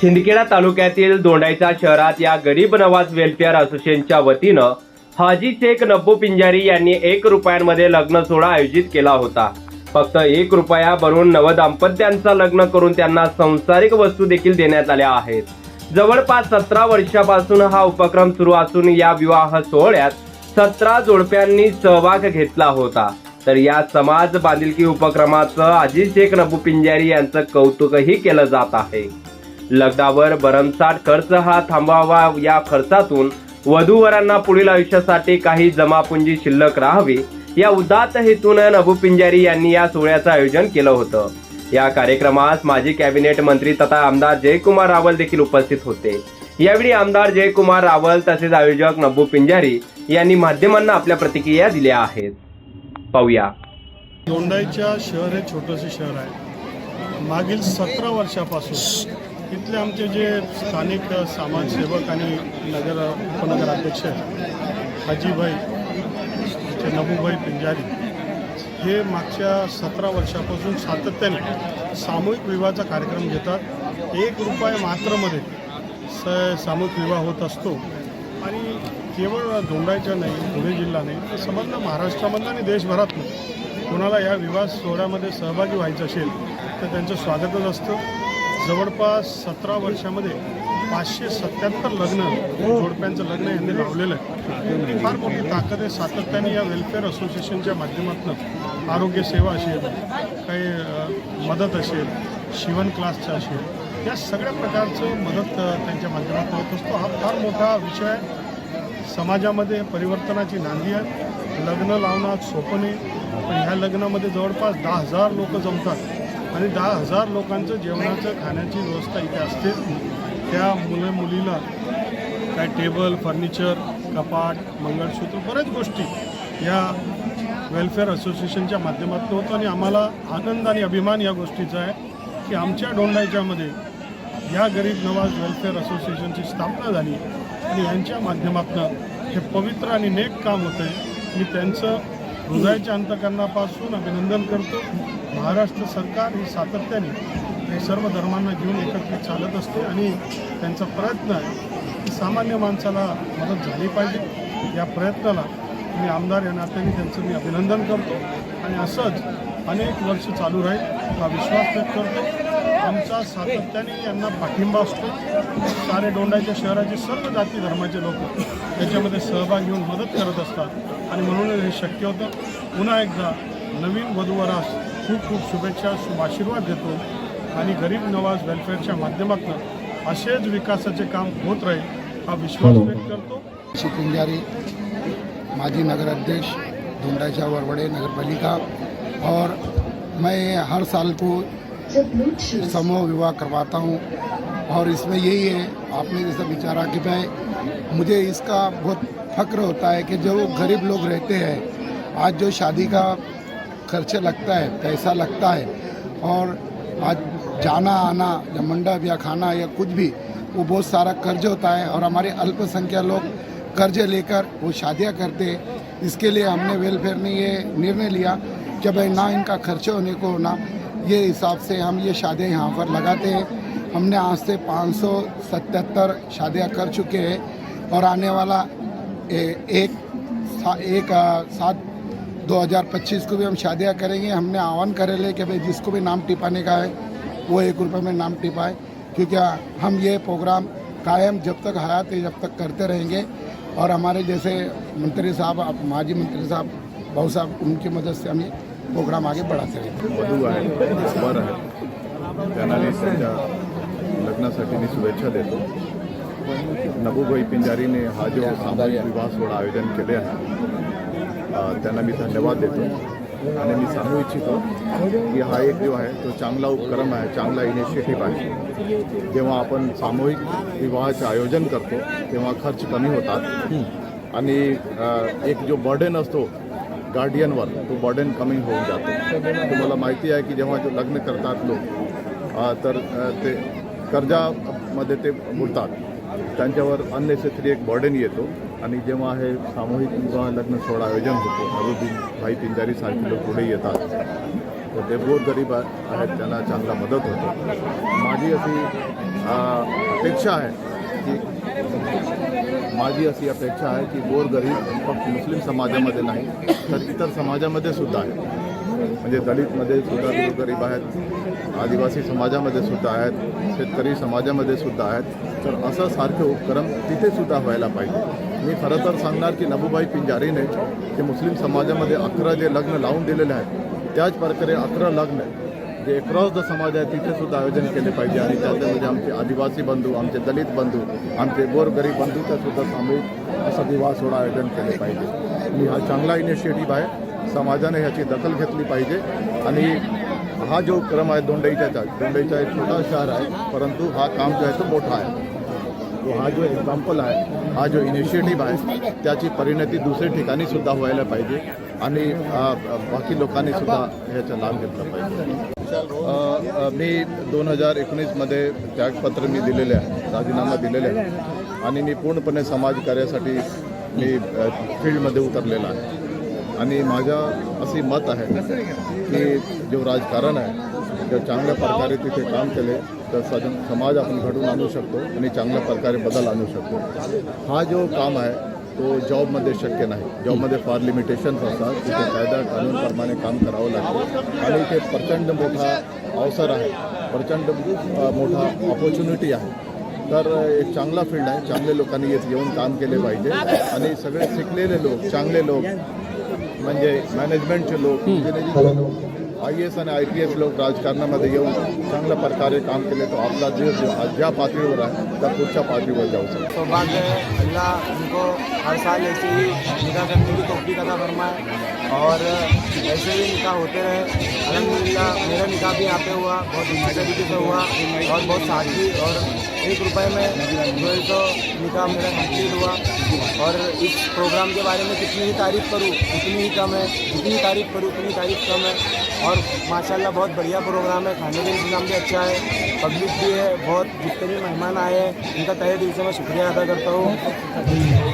शिंदखेडा तालुक्यातील दोंडायचा शहरात या गरीब नवाज वेलफेअर असोसिएशनच्या वतीनं हाजी शेख नब्बू पिंजारी यांनी एक रुपयांमध्ये लग्न सोहळा आयोजित केला होता. फक्त एक रुपया भरून नवदाम्पत्यांचं लग्न करून त्यांना संसारिक वस्तू देखील देण्यात आल्या आहेत. जवळपास सतरा वर्षापासून हा उपक्रम सुरू असून या विवाह सोहळ्यात सतरा जोडप्यांनी सहभाग घेतला होता. तर या समाज बांधिलकी उपक्रमाचं अजित शेख नबू पिंजारी यांचं कौतुकही केलं जात आहे. लग्नावर भरमसाठ खर्च हा थांबवावा या खर्चातून वधूवरांना पुढील आयुष्यासाठी काही जमापुंजी शिल्लक राहावी या उदात्त हेतून नभू पिंजारी यांनी या सोहळ्याचं आयोजन केलं होतं. या कार्यक्रमास माजी कॅबिनेट मंत्री तथा आमदार जयकुमार रावल देखील उपस्थित होते. यावेळी आमदार जयकुमार रावल तसेच आयोजक नभू पिंजारी यांनी माध्यमांना आपल्या प्रतिक्रिया दिल्या आहेत. पाहूया. दोंडाईच्या शहर हे छोटंसं शहर आहे. मागील सतरा वर्षापासून इथले आमचे जे स्थानिक समाजसेवक आणि नगर उपनगराध्यक्ष आहेत हाजीभाई नबूभाई पिंजारी हे मागच्या सतरा वर्षापासून सातत्याने सामूहिक विवाहाचा कार्यक्रम घेतात. एक रुपये मात्रमध्ये स सामूहिक विवाह होत असतो. आणि केवळ दोंडाईच्या नाही पुणे जिल्हा नाही तर संबंध महाराष्ट्रामधलं आणि देशभरातलं कोणाला या विवाह सोहळ्यामध्ये सहभागी व्हायचं असेल तर त्यांचं स्वागतच असतं. जवळपास सतरा वर्षामध्ये पाचशे सत्याहत्तर लग्न जोडप्यांचं लग्न यांनी लावलेलं आहे. फार मोठी ताकद आहे. सातत्याने या वेलफेअर असोसिएशनच्या माध्यमातून आरोग्य सेवा असेल काही मदत असेल शिवण क्लासचं असेल या सगळ्या प्रकारचं मदत त्यांच्या माध्यमातून होत असतो. हा फार मोठा विषय आहे. समाजामध्ये परिवर्तनाची नांदी आहे. लग्न लावणं सोपं नाही. पण ह्या लग्नामध्ये जवळपास दहा हजार लोक जमतात. आणि दहा हजार लोकांचं जेवणाचं खाण्याची व्यवस्था इथे असते. त्या मुलं मुलीला काय टेबल फर्निचर कपाट मंगळसूत्र बऱ्याच गोष्टी या वेलफेअर असोसिएशनच्या माध्यमातून होतं आणि आम्हाला आनंद आणि अभिमान या गोष्टीचा आहे की आमच्या दोंडाईच्यामध्ये या गरीब नवाज वेलफेअर असोसिएशनची स्थापना झाली आणि यांच्या माध्यमातून हे पवित्र आणि नेक काम होतं आहे मी त्यांचं हृदयाच्या अंतकरणापासून अभिनंदन करतो. महाराष्ट्र सरकार ही सातत्याने हे सर्व धर्मांना घेऊन एकत्रित चालत असते आणि त्यांचा प्रयत्न आहे की सामान्य माणसाला मदत झाली पाहिजे. या प्रयत्नाला मी आमदार या नात्याने त्यांचं मी अभिनंदन करतो आणि असंच अनेक वर्ष चालू राहील हा विश्वास व्यक्त करतो. आमचा सातत्याने यांना पाठिंबा असतो. सारे डोंडाच्या शहराचे सर्व जाती धर्माचे लोक त्याच्यामध्ये सहभाग घेऊन मदत करत असतात आणि म्हणून हे शक्य होतं. पुन्हा एकदा नवीन वधूवरास खूप खूप शुभेच्छा शुभ आशीर्वाद देतो. आणि गरीब नवाज़ वेलफेअरच्या माध्यमातून असेच विकासाचे काम होत राहील हा विश्वास व्यक्त करतो. माजी नगर अध्यक्ष धुंडाचा वरवड़े नगर पालिका और मैं हर साल को समूह विवाह करवाता हूँ। और इसमें यही है आपने जैसा विचारा कि भाई मुझे इसका बहुत फक्र होता है कि जो गरीब लोग रहते हैं आज जो शादी का खर्च लगता है पैसा लगता है। और आज जाना आना या मंडप या खाना या कुछ भी वो बहुत सारा कर्ज होता है। और हमारे अल्पसंख्यक लोग कर्ज लेकर वो शादियाँ करते हैं। इसके लिए हमने वेलफेयर ने ये निर्णय लिया कि भाई ना इनका खर्च होने को ना ये हिसाब से हम ये शादियाँ यहाँ पर लगाते हैं। हमने आज से पाँच सौ सतहत्तर शादियाँ कर चुके हैं। और आने वाला ए, एक सा, एक सात 2025 को भी हम शादियाँ करेंगे। हमने आह्वान करे ले कि भाई जिसको भी नाम टिपाने का है वो एक रुपये में नाम टिपाए। क्योंकि हम ये प्रोग्राम कायम जब तक हयात है, जब तक करते रहेंगे। और हमारे जैसे मंत्री साहब, आप माजी मंत्री साहब भाऊ साहब, उनकी मदद से हम ये प्रोग्राम आगे बढ़ाते रहेंगे। वर आहेत त्यांना मी शुभेच्छा देतो नभूभाई पिंजारीने हा जो सामाजिक विवाह आयोजन केले आहे। त्यांना मी धन्यवाद देतो. आणि मी सांगू इच्छितो की हा एक जो आहे तो चांगला उपक्रम आहे चांगला इनिशिएटिव्ह आहे. जेव्हा आपण सामूहिक विवाहाचे आयोजन करतो तेव्हा खर्च कमी होतात. आणि एक जो बर्डन असतो गार्डियनवर तो बर्डन कमी होऊन जातो. तुम्हाला माहिती आहे की जेव्हा जो लग्न करतात लोक तर ते कर्जामध्ये ते बुडतात त्यांच्यावर अननेसेसरी एक बर्डन येतो. आणि जेव्हा हे सामूहिक विवाह लग्न सोहळा आयोजन होतो अजून भाई पिंजारी सारखे लोक पुढे येतात. तर ते गोरगरीब आहेत त्यांना चांगला मदत होतो. माझी अशी अपेक्षा आहे की माझी अशी अपेक्षा आहे की गोरगरीब फक्त मुस्लिम समाजामध्ये नाही तर इतर समाजामध्ये सुद्धा आहे. म्हणजे दलितमध्ये सुद्धा गोरगरीब आहेत आदिवासी समाजामध्ये सुद्धा आहेत शेतकरी समाजामध्ये सुद्धा आहेत. तर असं सारखे उपक्रम तिथे सुद्धा व्हायला पाहिजे. मी खरं तर सांगणार की नबूबाई पिंजारीने जे मुस्लिम समाजामध्ये अकरा जे लग्न लावून दिलेले आहेत त्याच प्रकारे अकरा लग्न जे अक्रॉस द समाज आहे तिथे सुद्धा आयोजन केले पाहिजे. आणि त्याच्यामध्ये आमचे आदिवासी बंधू आमचे दलित बंधू आमचे गोरगरीब बंधूचा सुद्धा सामूहिक असं विवाह सोहळा आयोजन केले पाहिजे. आणि हा चांगला इनिशिएटिव्ह आहे. समाजाने ह्याची दखल घेतली पाहिजे. आणि हा जो क्रम आहे दोंडईच्याचा दोंडईचा एक छोटा शहर आहे परंतु हा काम जो आहे तो मोठा आहे. तो हा जो एक्झाम्पल आहे हा जो इनिशिएटिव्ह आहे त्याची परिणती दुसऱ्या ठिकाणी सुद्धा व्हायला पाहिजे आणि बाकी लोकांनी सुद्धा ह्याचा लाभ घेतला पाहिजे. मी दोन हजार एकोणीसमध्ये त्यागपत्र मी दिलेले आहे राजीनामा दिलेले आहे. आणि मी पूर्णपणे समाजकार्यासाठी मी फील्डमध्ये उतरलेला आहे. आणि माझ्या असे मत आहे की जो राजकारण आहे जर चांगल्या प्रकारे तिथे काम केले तर सज समाज आपण घडून आणू शकतो आणि चांगल्या प्रकारे बदल आणू शकतो. हा जो काम आहे तो जॉबमध्ये शक्य नाही. जॉबमध्ये फार लिमिटेशन्स असतात. तिथे कायदा कानूनप्रमाणे काम करावं लागतं. आणि इथे प्रचंड मोठा अवसर आहे. प्रचंड मोठा ऑपॉर्च्युनिटी आहे. तर एक चांगला फील्ड आहे. चांगले लोकांनी येत येऊन काम केले पाहिजे. आणि सगळे शिकलेले लोक चांगले लोक म्हणजे मॅनेजमेंटचे लोक इंजिनिअरिंगचे लोक आय एस आणि आय पी एस लोक राजकारणामध्ये येऊन चांगल्या प्रकारे काम केले तो आपला देश जो ज्या पातळीवर आहे त्या पुढच्या पातळीवर जाऊ शकतो. सौभाग्य अल्लाह उनको हर साल ऐसे ही निकाह करने की तोफ़ी अदा फरमाए और ऐसे ही निकाह होते रहे। अलहमदिल्ला मेरा निकाह भी यहाँ पे हुआ बहुत अच्छी तरीके से हुआ और बहुत सादगी और एक रुपए में जो है तो निकाह मेरा कंप्लीट हुआ। और इस प्रोग्राम के बारे में कितनी ही तारीफ़ करूँ, उतनी ही कम है, जितनी तारीफ़ करूँ, उतनी तारीफ़ कम है। और माशाल्लाह बहुत बढ़िया प्रोग्राम है, खाने का इंतज़ाम भी अच्छा है पब्लिक भी है, बहुत जितने भी मेहमान आए हैं, उनका तय दिल से मैं शुक्रिया अदा करता हूँ।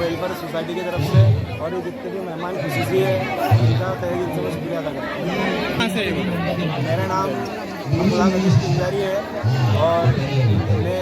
वेलफेयर सोसाइटी की तरफ़ से और जितने भी मेहमान खुशी है, उनका तय दिल से मैं शुक्रिया अदा करता हूँ। मेरा नाम अज़ीज़ पिंजारी है और मैं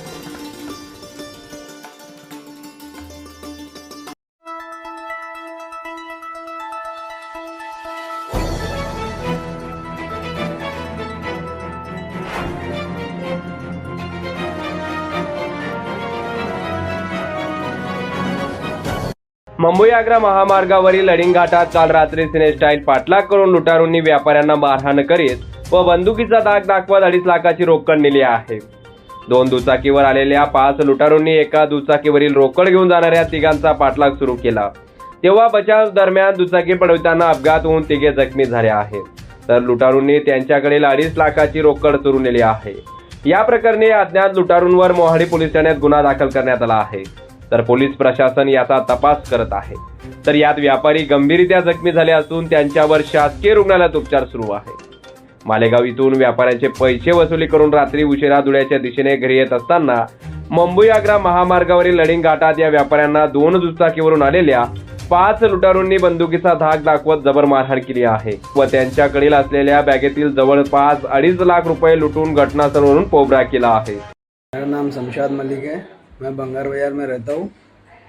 मुंबई आग्रा महामार्गावरील अडिंगाटात काल रात्री सिनेस्टाईल पाठलाग करून लुटारूंनी व्यापाऱ्यांना मारहाण करीत व बंदुकीचा दाग दाखवत अडीच लाखाची रोकड नेली आहे. दोन दुचाकीवर आलेल्या पाच लुटारूंनी एका दुचाकीवरील रोकड घेऊन जाणाऱ्या तिघांचा पाठलाग सुरू केला. तेव्हा बचाव दरम्यान दुचाकी पडविताना अपघात होऊन तिघे जखमी झाले आहेत. तर लुटारूंनी त्यांच्याकडील अडीच लाखाची रोकड चोरू नेली आहे. या प्रकरणी अज्ञात लुटारूंवर मोहाडी पोलीस ठाण्यात गुन्हा दाखल करण्यात आला आहे. तर पोलीस प्रशासन याचा तपास करत आहे. तर यात व्यापारी गंभीररित्या जखमी झाले असून त्यांच्यावर शासकीय रुग्णालयात उपचार सुरू आहे. मालेगाव इथून व्यापाऱ्यांचे पैसे वसुली करून रात्री उशिरा धुळ्याच्या दिशेने घरी येत असताना मुंबई आग्रा महामार्गावरील लडिंग घाटात या व्यापाऱ्यांना दोन दुचाकीवरून आलेल्या पाच लुटारूंनी बंदुकीचा धाक दाखवत जबर मारहाण केली आहे व त्यांच्याकडील असलेल्या बॅगेतील जवळपास अडीच लाख रुपये लुटून घटनास्थळवरून पोबरा केला आहे. मेरा नाम शमशाद मलिक है। मैं बंगार बाज़ार में रहता हूँ।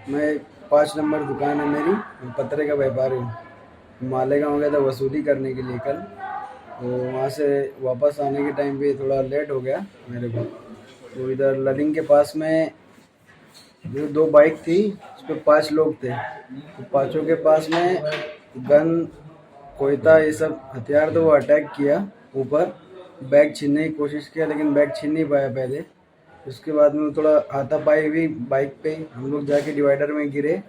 मैं पाँच नंबर दुकान है मेरी। पतरे का व्यापारी हूँ। मालेगांव गया था वसूली करने के लिए कल। तो वहाँ से वापस आने के टाइम पे थोड़ा लेट हो गया मेरे को। तो इधर ललिंग के पास में जो दो बाइक थी, उस पर पाँच लोग थे। तो पाँचों के पास में गन, कोयता ये सब हथियार तो वो अटैक किया। ऊपर बैग छीनने की कोशिश किया, लेकिन बैग छीन नहीं पाया पहले। उसके बाद में थोड़ा हाथापाई हुई बाइक पे हम लोग जाके डिवाइडर में गिरे।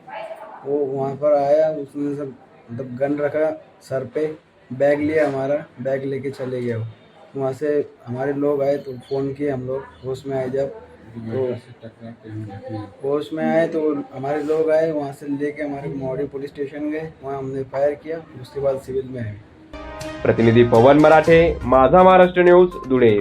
वो वहाँ पर आया, उसने सब मतलब गन रखा सर पे, बैग लिया हमारा, बैग लेके चले गया वो। वहाँ से हमारे लोग आए तो फ़ोन किए हम लोग, होश में आए जब। तो होश में आए तो हमारे लोग आए, वहाँ से लेके हमारे मोहाड़ी पुलिस स्टेशन गए, वहाँ हमने फायर किया, उसके बाद सिविल में आए। प्रतिनिधि पवन मराठे, माझा महाराष्ट्र न्यूज़, धुळे।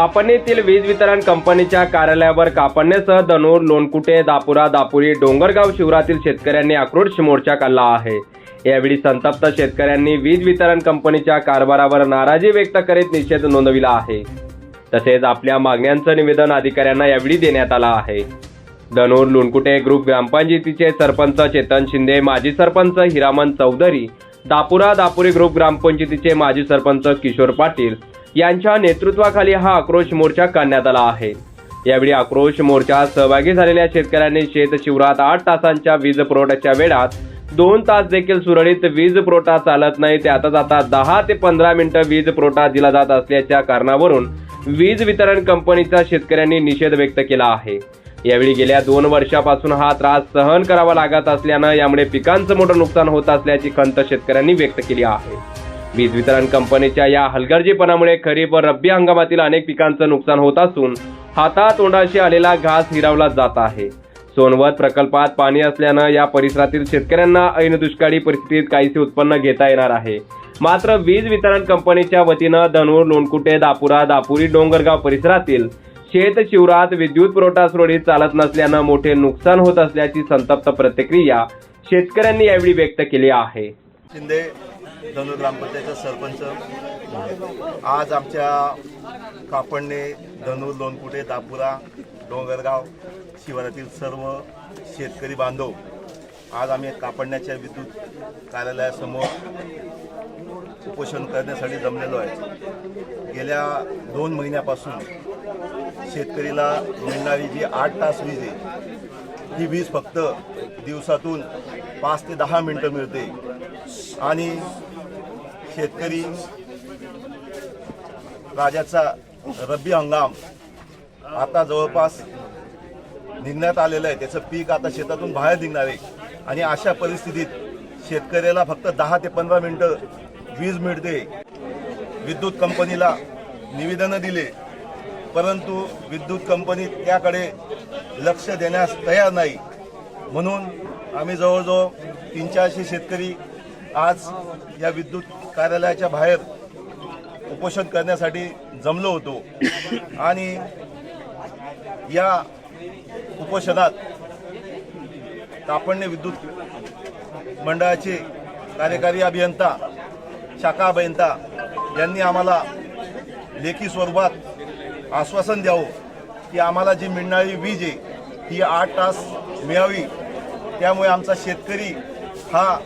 कापणीतील वीज वितरण कंपनीच्या कार्यालयावर कापणेसह दनूर लोणकुटे दापुरा दापुरी डोंगरगाव शिवरातील शेतकऱ्यांनी आक्रोश मोर्चा काढला आहे. यावेळी संतप्त शेतकऱ्यांनी वीज वितरण कंपनीच्या कारभारावर नाराजी व्यक्त करीत निषेध नोंदविला आहे. तसेच आपल्या मागण्यांचं निवेदन अधिकाऱ्यांना यावेळी देण्यात आलं आहे. दनूर लुणकुटे ग्रुप ग्रामपंचायतीचे सरपंच चेतन शिंदे माजी सरपंच हिरामन चौधरी दापुरा दापुरी ग्रुप ग्रामपंचायतीचे माजी सरपंच किशोर पाटील यांच्या नेतृत्वाखाली हा आक्रोश मोर्चा काढण्यात आला आहे. यावेळी आक्रोश मोर्चात सहभागी झालेल्या शेतकऱ्यांनी शेत शिवरात आठ तासांच्या वीज पुरवठ्याच्या वेळात दोन तास देखील सुरळीत वीज पुरवठा चालत नाही. त्यातच आता दहा ते पंधरा मिनिटं वीज पुरवठा दिला जात असल्याच्या कारणावरून वीज वितरण कंपनीचा शेतकऱ्यांनी निषेध व्यक्त केला आहे. यावेळी गेल्या दोन वर्षापासून हा त्रास सहन करावा लागत असल्यानं यामुळे पिकांचं मोठं नुकसान होत असल्याची खंत शेतकऱ्यांनी व्यक्त केली आहे. वीज वितरण कंपनीच्या या हलगर्जीपणामुळे खरीप व रब्बी हंगामातील अनेक पिकांचं नुकसान होत असून हातातोंडाशी आलेला घास हिरावला जात आहे. सोनवत प्रकल्पात पाणी असल्यानं या परिसरातील शेतकऱ्यांना ऐन दुष्काळी परिस्थितीत काहीसे उत्पन्न घेता येणार आहे. मात्र वीज वितरण कंपनीच्या वतीनं धनूर लोणकुटे दापुरा दापुरी डोंगरगाव परिसरातील शेत शिवरात विद्युत पुरवठा सुरळीत चालत नसल्यानं मोठे नुकसान होत असल्याची संतप्त प्रतिक्रिया शेतकऱ्यांनी यावेळी व्यक्त केली आहे. शिंदे धनु ग्रामपंचायतचा सरपंच. आज आमच्या कापडणे धनुर लोणकुटे दापुरा डोंगरगाव शिवारातील सर्व शेतकरी बांधव आज आम्ही कापडण्याच्या विद्युत कार्यालयासमोर उपोषण करण्यासाठी जमलेलो आहे. गेल्या दोन महिन्यापासून शेतकरीला मिळणारी जी आठ तास वीज आहे ही वीज फक्त दिवसातून पाच ते दहा मिनटं मिळते. आणि शेतकरी राजाचा रब्बी हंगाम आता जवळपास निघण्यात आलेलं आहे. त्याचं पीक आता शेतातून बाहेर निघणार आहे. आणि अशा परिस्थितीत शेतकऱ्याला फक्त दहा ते पंधरा मिनटं वीज मिळते. विद्युत कंपनीला निवेदनं दिले. परंतु विद्युत कंपनी त्याकडे लक्ष देण्यास तयार नाही. म्हणून आम्ही जवळजवळ तीन चारशे शेतकरी आज या विद्युत कार्यालयाच्या बाहेर उपोषण करण्यासाठी जमलो होतो. आणि या उपोषणात तापण्य विद्युत मंडळाचे कार्यकारी अभियंता शाखा अभियंता यांनी आम्हाला लेखी स्वरूपात आश्वासन द्यावं की आम्हाला जी मिळणारी वीज आहे ही आठ तास मिळावी. त्यामुळे आमचा शेतकरी हा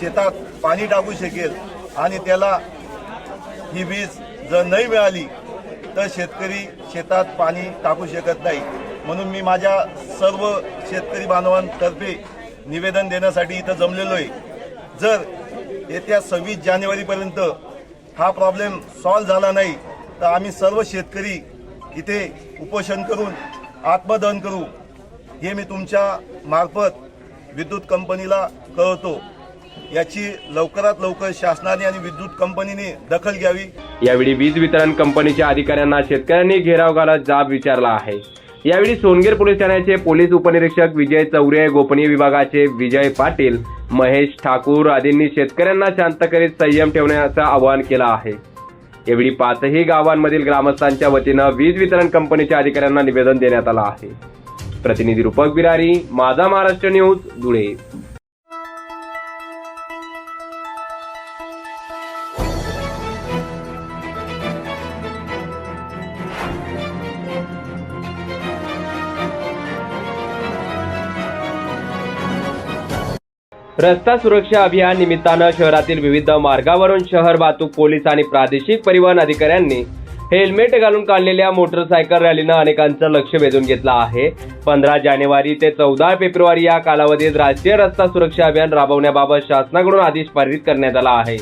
शेतात पाणी टाकू शकेल आणि त्याला ही वीज जर नाही मिळाली तर शेतकरी शेतात पाणी टाकू शकत नाही. म्हणून मी माझ्या सर्व शेतकरी बांधवांतर्फे निवेदन देण्यासाठी इथं जमलेलो आहे. जर येत्या सव्वीस जानेवारीपर्यंत हा प्रॉब्लेम सॉल्व्ह झाला नाही तर आम्ही सर्व शेतकरी इथे उपोषण करून आत्मदहन करू हे मी तुमच्या मार्फत विद्युत कंपनीला कळवतो. याची लवकरात लवकर शासनाने आणि विद्युत कंपनीने दखल घ्यावी. यावेळी वीज वितरण कंपनीच्या अधिकाऱ्यांना शेतकऱ्यांनी घेराव घालत जाब विचारला आहे. यावेळी सोनगीर पोलीस ठाण्याचे पोलीस उपनिरीक्षक विजय चौरे गोपनीय विभागाचे विजय पाटील महेश ठाकूर आदींनी शेतकऱ्यांना शांत करीत संयम ठेवण्याचं आवाहन केलं आहे. यावेळी पाचही गावांमधील ग्रामस्थांच्या वतीनं वीज वितरण कंपनीच्या अधिकाऱ्यांना निवेदन देण्यात आलं आहे. प्रतिनिधी रूपक बिरारी माझा महाराष्ट्र न्यूज धुळे. रस्ता सुरक्षा अभियान निमित्तानं शहरातील विविध मार्गावरून शहर वाहतूक पोलीस आणि प्रादेशिक परिवहन अधिकाऱ्यांनी हेल्मेट घालून काढलेल्या मोटरसायकल रॅलीनं अनेकांचं लक्ष वेधून घेतलं आहे. पंधरा जानेवारी ते चौदा फेब्रुवारी या कालावधीत राष्ट्रीय रस्ता सुरक्षा अभियान राबवण्याबाबत शासनाकडून आदेश पारित करण्यात आला आहे.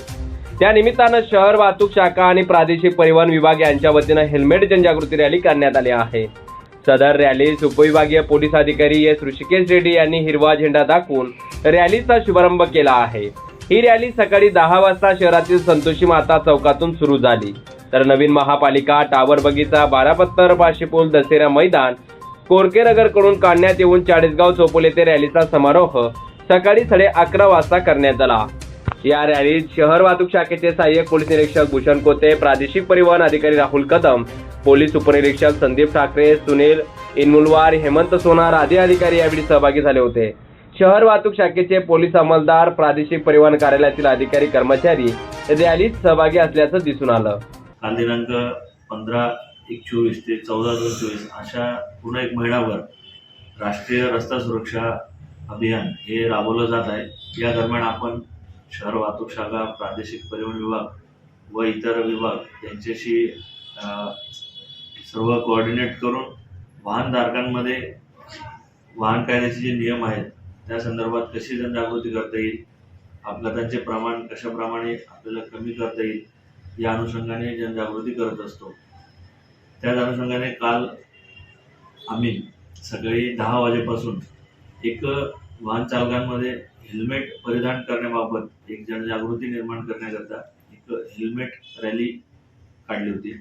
त्या निमित्तानं शहर वाहतूक शाखा आणि प्रादेशिक परिवहन विभाग यांच्या वतीनं हेल्मेट जनजागृती रॅली करण्यात आली आहे. सदर रॅलीस उपविभागीय पोलीस अधिकारी एस ऋषिकेश रेड्डी यांनी हिरवा झेंडा दाखवून रॅलीचा शुभारंभ केला आहे. ही रॅली सकाळी दहा वाजता शहरातील संतोषी माता चौकातून सुरू झाली. तर नवीन महापालिका टावर बगीचा बारापत्तर पाशीपूल दसेरा मैदान कोरकेनगरकडून काढण्यात येऊन चाळीसगाव चोपोल येथे रॅलीचा समारोह सकाळी साडे अकरा वाजता करण्यात आला. या रॅलीत शहर वाहतूक शाखेचे सहाय्यक पोलीस निरीक्षक भूषण कोते प्रादेशिक परिवहन अधिकारी राहुल कदम पोलीस उपनिरीक्षक संदीप ठाकरे सुनील इनमुलवार हेमंत सोनार आदी अधिकारी यावेळी सहभागी झाले होते. शहर वाहतूक शाखेचे पोलीस अंमलदार प्रादेशिक परिवहन कार्यालयातील अधिकारी कर्मचारी रॅलीत सहभागी असल्याचं दिसून आलं. काल दिनांक पंधरा एक चोवीस ते चौदा दोन चोवीस अशा पूर्ण एक महिनाभर राष्ट्रीय रस्ता सुरक्षा अभियान हे राबवलं जात आहे. या दरम्यान आपण शहर वाहतूक शाखा प्रादेशिक परिवहन विभाग व इतर विभाग यांच्याशी सर्व कोऑर्डिनेट करून वाहनधारकांमध्ये वाहन कायद्याचे जे नियम आहेत त्या संदर्भात कशी जनजागृती करता येईल अपघातांचे प्रमाण कशाप्रमाणे आपल्याला कमी करता येईल या अनुषंगाने जनजागृती करत असतो. त्याच अनुषंगाने काल आम्ही सकाळी दहा वाजेपासून एक वाहन चालकांमध्ये हेल्मेट परिधान करण्याबाबत एक जनजागृती निर्माण करण्याकरता एक हेल्मेट रॅली काढली होती.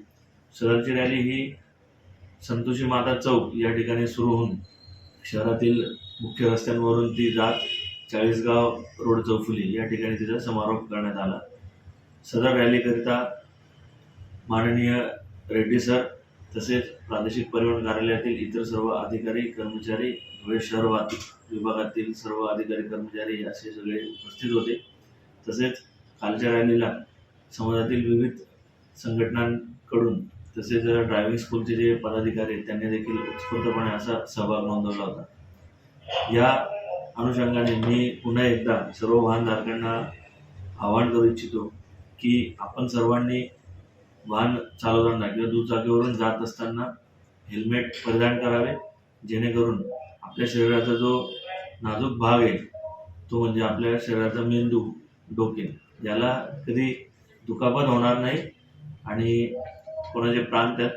सदरची रॅली ही संतोषी माता चौक या ठिकाणी सुरू होऊन शहरातील मुख्य रस्त्यांवरून ती जात चाळीसगाव रोड चौफुली या ठिकाणी तिचा समारोप करण्यात आला. सदर रॅलीकरिता माननीय रेड्डी सर तसेच प्रादेशिक परिवहन कार्यालयातील इतर सर्व अधिकारी कर्मचारी धुळे शहर वाहतूक विभागातील सर्व अधिकारी कर्मचारी असे सगळे उपस्थित होते. तसेच कालच्या रॅलीला समाजातील विविध संघटनांकडून तसेच ड्रायव्हिंग स्कूलचे जे पदाधिकारी आहेत त्यांनी देखील उत्स्फूर्तपणे असा सहभाग नोंदवला होता. या अनुषंगाने मी पुन्हा एकदा सर्व वाहनधारकांना आवाहन करू इच्छितो की आपण सर्वांनी वाहन चालवताना किंवा दुचाकीवरून जात असताना हेल्मेट परिधान करावे जेणेकरून आपल्या शरीराचा जो नाजूक भाग आहे तो म्हणजे आपल्या शरीराचा मेंदू डोके. याला कधी दुखापत होणार नाही आणि कोणाचे प्राण त्यात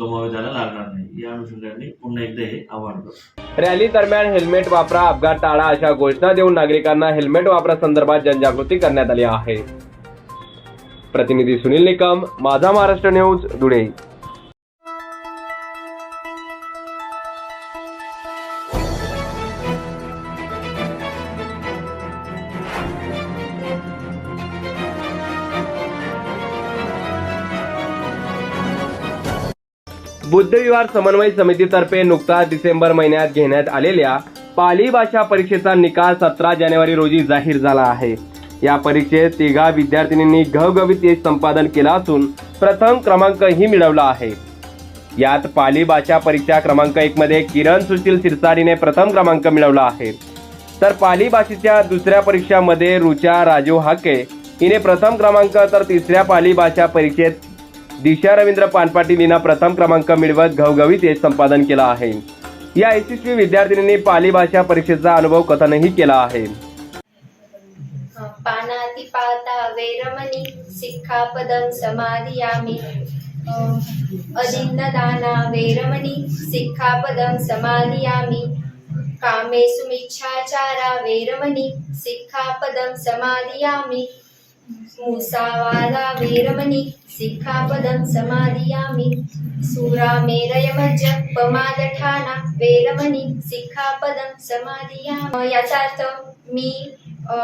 गमावे त्याला लागणार नाही. या अनुषंगाने पुन्हा एकदा हे आवाहन करतो. रॅली दरम्यान हेल्मेट वापरा अपघात टाळा अशा घोषणा देऊन नागरिकांना हेल्मेट वापरासंदर्भात जनजागृती करण्यात आली आहे. प्रतिनिधी सुनील निकम माझा महाराष्ट्र न्यूज धुळे. बुद्धविहार समन्वय समितीतर्फे नुकताच डिसेंबर महिन्यात घेण्यात आलेल्या पाली भाषा परीक्षेचा निकाल सतरा जानेवारी रोजी जाहीर झाला आहे. या परीक्षेत तिघा विद्यार्थिनींनी घवघवीत यश संपादन केलं असून प्रथम क्रमांकही मिळवला आहे. यात पाली भाषा परीक्षा क्रमांक एक मध्ये किरण सुशील सिरसारीने प्रथम क्रमांक मिळवला आहे. तर पाली भाषेच्या दुसऱ्या परीक्षामध्ये रुचा राजू हाके हिने प्रथम क्रमांक तर तिसऱ्या पाली भाषा परीक्षेत दिशा रवींद्र पानपाटील हिनं प्रथम क्रमांक मिळवत घवघवीत यश संपादन केलं आहे. या यशस्वी विद्यार्थिनींनी पाली भाषा परीक्षेचा अनुभव कथनही केला आहे. पानातिपाता वेरमणि सिक्खापदं समाधियामि। अदिन्नदाना वेरमणि सिक्खापदं समाधियामि। कामेषु मिच्छाचारा वेरमणि सिक्खापदं समाधियामि। मुसावादा वेरमणि सिक्खापदं समाधियामि। सुरामेरयमज्जपमादठाना वेरमणि सिक्खापदं समाधियामि। याचा अर्थ मी अ,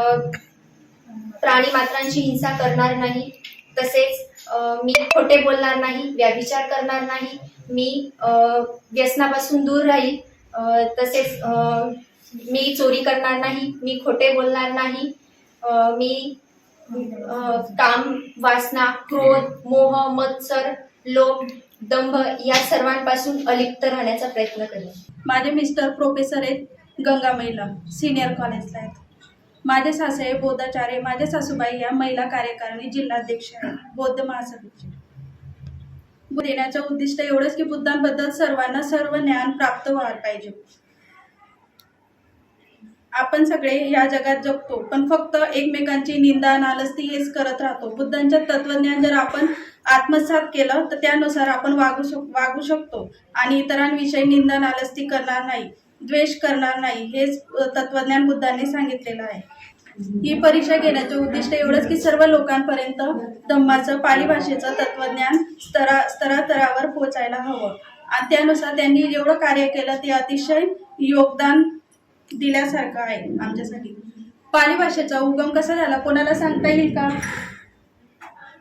प्राणी मात्रांची हिंसा करणार नाही तसेच मी खोटे बोलणार नाही व्याभिचार करणार नाही मी व्यसनापासून दूर राहील तसेच मी चोरी करणार नाही मी खोटे बोलणार नाही मी काम वासना क्रोध मोह मत्सर लोभ दंभ या सर्वांपासून अलिप्त राहण्याचा प्रयत्न करेन. माझे मिस्टर प्रोफेसर आहेत गंगा महिला सिनियर कॉलेजला आहेत. माझे सासरे बोधाचार्य माझे सासूबाई या महिला कार्यकारिणी जिल्हाध्यक्ष आहेत बौद्ध महासभेचे. देण्याचं उद्दिष्ट एवढंच की बुद्धांबद्दल सर्वांना सर्व ज्ञान प्राप्त व्हायला पाहिजे. आपण सगळे या जगात जगतो पण फक्त एकमेकांची निंदा नालस्ती हेच करत राहतो. बुद्धांच्या तत्वज्ञान जर आपण आत्मसात केलं तर त्यानुसार आपण वागू शक वागू शकतो. आणि इतरांविषयी निंदा नालस्ती करणार नाही द्वेष करणार नाही हेच तत्वज्ञान बुद्धांनी सांगितलेलं आहे. ही परीक्षा घेण्याचे उद्दिष्ट एवढंच की सर्व लोकांपर्यंत धम्माचं पाली भाषेचं तत्वज्ञान स्तरा स्तरातरावर पोचायला हवं. आणि त्यानुसार त्यांनी जेवढं कार्य केलं ते अतिशय योगदान दिल्यासारखं आहे आमच्यासाठी. पाली भाषेचा उगम कसा झाला? कोणाला सांगता येईल का?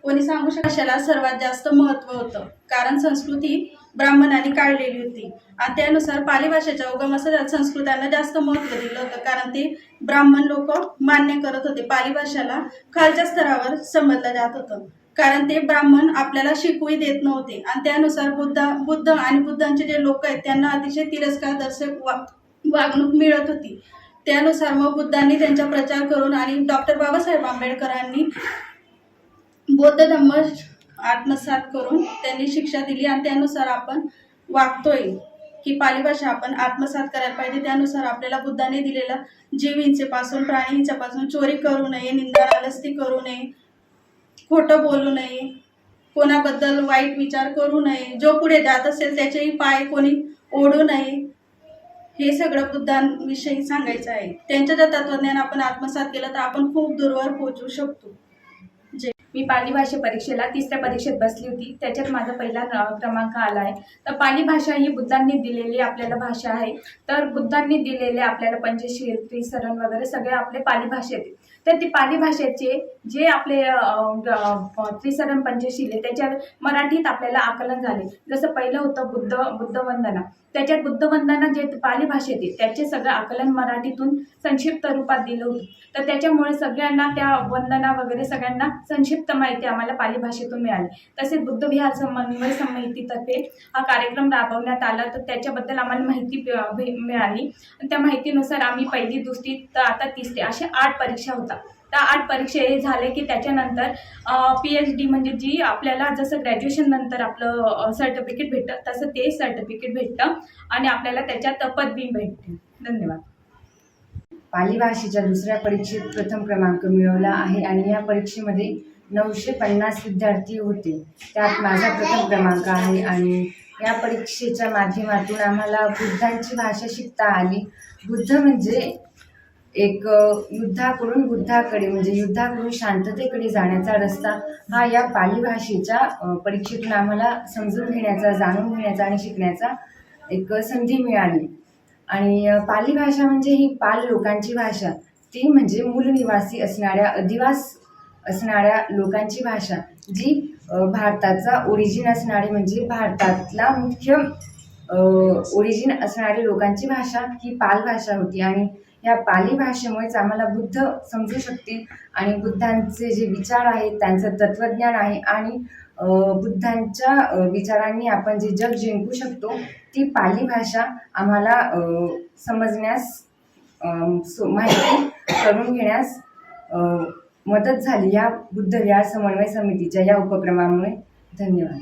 कोणी सांगू भाषेला सर्वात जास्त महत्त्व होतं. कारण संस्कृती ब्राह्मणांनी काढलेली होती. आणि त्यानुसार पाली भाषेचा उगम असं झाला संस्कृतांना जास्त महत्त्व दिलं होतं. कारण ते ब्राह्मण लोक मान्य करत होते. पाली भाषेला खालच्या स्तरावर समजलं जात होतं. कारण ते ब्राह्मण आपल्याला शिकवू देत नव्हते. आणि त्यानुसार बुद्ध बुद्ध आणि बुद्धांचे जे लोक आहेत त्यांना अतिशय तिरस्कारदर्शक वा वागणूक मिळत होती. त्यानुसार मग बुद्धांनी त्यांचा प्रचार करून आणि डॉक्टर बाबासाहेब आंबेडकरांनी बौद्ध धम्म आत्मसात करून त्यांनी शिक्षा दिली आणि त्यानुसार आपण वागतोय की पाली भाषा आपण आत्मसात करायला पाहिजे. त्यानुसार आपल्याला बुद्धाने दिलेला जीव हिंसेपासून प्राणी हिंसेपासून चोरी करू नये निंदा आलस्ती करू नये खोटं बोलू नये कोणाबद्दल वाईट विचार करू नये जो पुढे जात असेल त्याचेही पाय कोणी ओढू नये. हे सगळं बुद्धांविषयी सांगायचं आहे. त्यांच्या जर तत्वज्ञान आपण आत्मसात केलं तर आपण खूप दूरवर पोहोचू शकतो. जे मी पाली भाषा परीक्षेला तिसऱ्या परीक्षेत बसली होती. त्याच्यात माझा पहिला क्रमांक आला आहे. तर पाली भाषा ही बुद्धांनी दिलेली आपल्याला भाषा आहे. तर बुद्धांनी दिलेले आपल्याला पंचशील त्रिसरण वगैरे सगळे आपले पाली भाषेत तर ती पाली भाषेचे जे आपले त्रिसरण पंचशील आहे त्याच्या मराठीत आपल्याला आकलन झाले. जसं पहिलं होतं बुद्ध बुद्धवंदना. त्याच्यात बुद्धवंदना जे पाली भाषेत आहे त्याचे सगळं आकलन मराठीतून संक्षिप्त रूपात दिलं होतं. तर त्याच्यामुळे सगळ्यांना त्या वंदना वगैरे सगळ्यांना संक्षिप्त माहिती आम्हाला पाली भाषेतून मिळाली. तसेच बुद्धविहार समन्वय समितीतर्फे हा कार्यक्रम राबवण्यात आला तर त्याच्याबद्दल आम्हाला माहिती भे- मिळाली. त्या माहितीनुसार आम्ही पहिली दुसरी तर आता तिसरी अशा आठ परीक्षा होता त्या आठ परीक्षा हे झाले की त्याच्यानंतर पी एच डी म्हणजे जी आपल्याला जसं ग्रॅज्युएशन नंतर आपलं सर्टिफिकेट भेटतं तसं ते सर्टिफिकेट भेटतं आणि आपल्याला त्याच्यात पदवी भेटते. धन्यवाद. पाली भाषेच्या दुसऱ्या परीक्षेत प्रथम क्रमांक मिळवला आहे आणि या परीक्षेमध्ये नऊशे पन्नास विद्यार्थी होते. त्यात माझा प्रथम क्रमांक आहे आणि या परीक्षेच्या माध्यमातून आम्हाला बुद्धांची भाषा शिकता आली. बुद्ध म्हणजे एक युद्धाकडून बुद्धाकडे म्हणजे युद्धाकडून शांततेकडे जाण्याचा रस्ता हा या पाली भाषेच्या परीक्षेतून आम्हाला समजून घेण्याचा जाणून घेण्याचा आणि शिकण्याचा एक संधी मिळाली. आणि पाली भाषा म्हणजे ही पाल लोकांची भाषा. ती म्हणजे मूलनिवासी असणाऱ्या अधिवास असणाऱ्या लोकांची भाषा जी भारताचा ओरिजिन असणारी म्हणजे भारतातला मुख्य ओरिजिन असणारी लोकांची भाषा ही पाल भाषा होती. आणि या पाली भाषेमुळेच आम्हाला बुद्ध समजू शकतील आणि बुद्धांचे जे विचार आहेत त्यांचं तत्त्वज्ञान आहे आणि बुद्धांच्या विचारांनी आपण जे जग जिंकू शकतो ती पाली भाषा आम्हाला समजण्यास माहिती करून घेण्यास मदत झाली. या बुद्ध विहार समन्वय समितीच्या या उपक्रमामुळे धन्यवाद.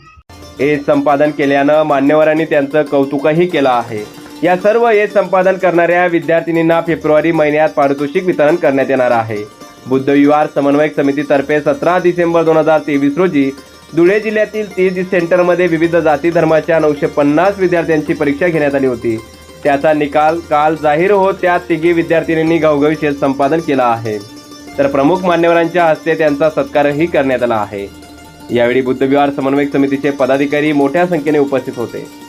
हे संपादन केल्यानं मान्यवरांनी त्यांचं कौतुकही केलं आहे. या सर्व हे संपादन करणाऱ्या विद्यार्थिनींना फेब्रुवारी महिन्यात पारितोषिक वितरण करण्यात येणार आहे. बुद्ध विहार समन्वयक समितीतर्फे सतरा डिसेंबर दोन हजार तेवीस रोजी धुळे जिल्ह्यातील तीस सेंटरमध्ये विविध जाती धर्माच्या नऊशे पन्नास विद्यार्थ्यांची परीक्षा घेण्यात आली होती. त्याचा निकाल काल जाहीर होत त्या तिघी विद्यार्थिनींनी घवघवीत संपादन केलं आहे. तर प्रमुख मान्यवरांच्या हस्ते त्यांचा सत्कारही करण्यात आला आहे. यावेळी बुद्धविहार समन्वयक समितीचे पदाधिकारी मोठ्या संख्येने उपस्थित होते.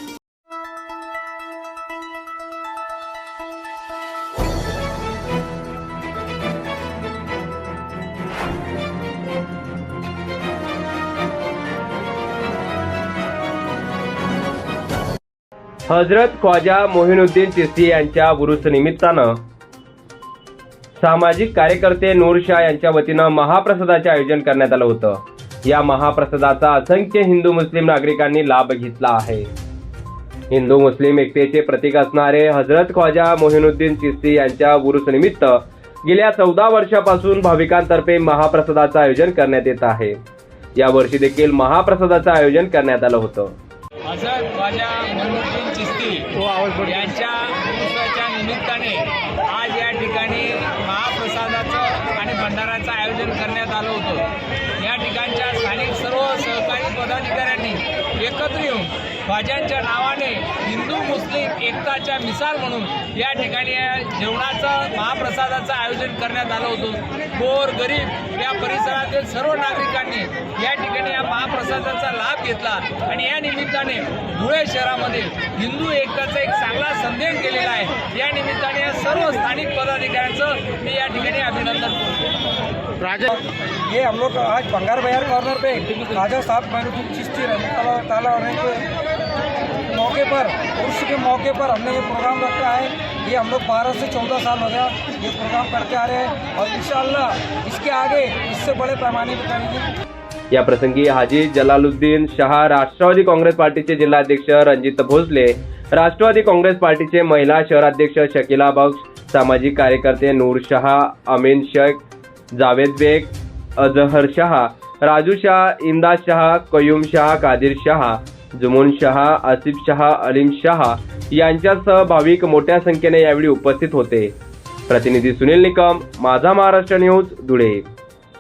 हजरत ख्वाजा मोहिनुद्दीन चिस्ती यांच्या गुरुस निमित्तानं सामाजिक कार्यकर्ते नूरशाह यांच्या वतीनं महाप्रसादाचे आयोजन करण्यात आलं होतं. या महाप्रसादाचा असंख्य हिंदू मुस्लिम नागरिकांनी लाभ घेतला आहे. हिंदू मुस्लिम एकतेचे प्रतीक असणारे हजरत ख्वाजा मोहिनुद्दीन चिस्ती यांच्या गुरुसनिमित्त गेल्या चौदा वर्षापासून भाविकांतर्फे महाप्रसादाचं आयोजन करण्यात येत आहे. या वर्षी देखील महाप्रसादाचं आयोजन करण्यात आलं होतं हजरत ख्वाजा मोहिनुद्दीन चिस्ती यांच्या उत्सवाच्या निमित्ताने आज या ठिकाणी महाप्रसादाचं आणि भंडाराचं आयोजन करण्यात आलं होतं. या ठिकाणच्या स्थानिक सर्व सहकारी पदाधिकाऱ्यांनी एकत्र येऊन भाज्यांच्या नावाने हिंदू एकताच्या मिसाल म्हणून या ठिकाणी जेवणाचं महाप्रसादाचं आयोजन करण्यात आलं होतं. गोर गरीब या परिसरातील सर्व नागरिकांनी या ठिकाणी या महाप्रसादाचा लाभ घेतला. आणि या निमित्ताने धुळे शहरामध्ये हिंदू एकताचा एक चांगला संदेश गेलेला आहे. या निमित्ताने या सर्व स्थानिक पदाधिकाऱ्यांचं मी या ठिकाणी अभिनंदन करतो. ये हम लोग आज बंगार बयार कॉर्नर पे राजा साहब मैनुद्दीन चिश्ती रहमतुल्लाह ताला रहने के मौके पर उर्स के मौके पर हमने ये प्रोग्राम रखा है। ये हम लोग बारह से चौदह साल हो गया ये प्रोग्राम करते आ रहे हैं और इंशाल्लाह इसके आगे इससे बड़े पैमाने पर करेंगे। या प्रसंगी हाजी जलालुद्दीन शहा राष्ट्रवादी काँग्रेस पार्टीचे जिल्हाध्यक्ष रणजित भोसले राष्ट्रवादी काँग्रेस पार्टीचे महिला शहराध्यक्ष शकिला बक्ष सामाजिक कार्यकर्ते नूर शहा अमीन शेख जावेद बेग अजहर शहा राजू शाह इंदा शहा कयूम शहा कादिर शहा जुमून शहा आसिफ शहा अलीम शहा यांच्यासह भाविक मोठ्या संख्येने यावेळी उपस्थित होते. प्रतिनिधी सुनील निकम माझा महाराष्ट्र न्यूज धुळे.